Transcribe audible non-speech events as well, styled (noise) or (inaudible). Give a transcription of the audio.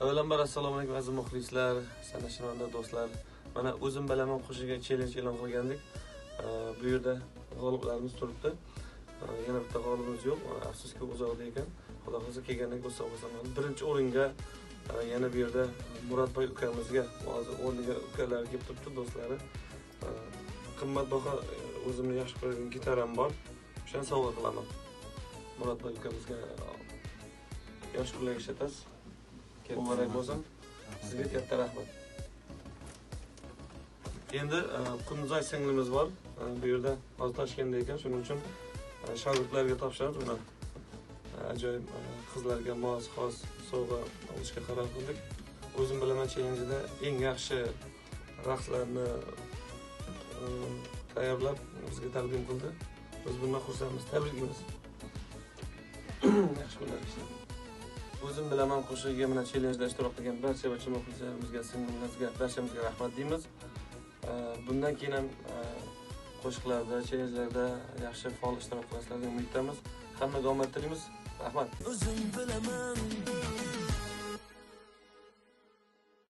avvalambor assalomu alaykum aziz muxlislar sanashmanda do'stlar. Mana o'zim bilaman qo'shig'a chellenj e'lon qilgandik. Bu yerda g'oliblarimiz turibdi. Yana bitta g'olibimiz yo'q afsuski uzoqda ekan. Xudo xohlasa kelganda ko'rsa birinchi o'ringa e, yana bu yerda murodboy ukamizga hozir o'rniga ukalari kelib turibdi do'stlari. Qimmatbaho e, o'zimni yaxshi ko'radigan gitaram bor. O'shani sovg'a qilaman. Murodboy ukamizga e, yosh kunlar ishlatasiz. Muborak bo'lsin sizga katta rahmat. Endi e, qunduzoy singlimiz bor. E, bu yerda hozir toshkentda ekan. Shuning uchun e, shogirdlarga topshirib uni. E, ajoyib e, qizlarga mos xos sovg'a olishga qaror qildik. O'zim bilaman chellenjida eng yaxshi raqslarni e, tayyorlab bizga taqdim qildi. Biz bundan xursandmiz. Tabriklaymiz (coughs) yaxshi kunlar o'zim bilaman qo'shig'iga mana chellenjda ishtirok qilgan barcha barcha muxlislarimizga singlimizga barchamizga rahmat deymiz. Bundan keyin ham e, qo'shiqlarda chellenjlarda yaxshi faol ishtirok qilasizlar deb umiddamiz. Hammaga omad tilaymiz. Rahmat. O'zim bilaman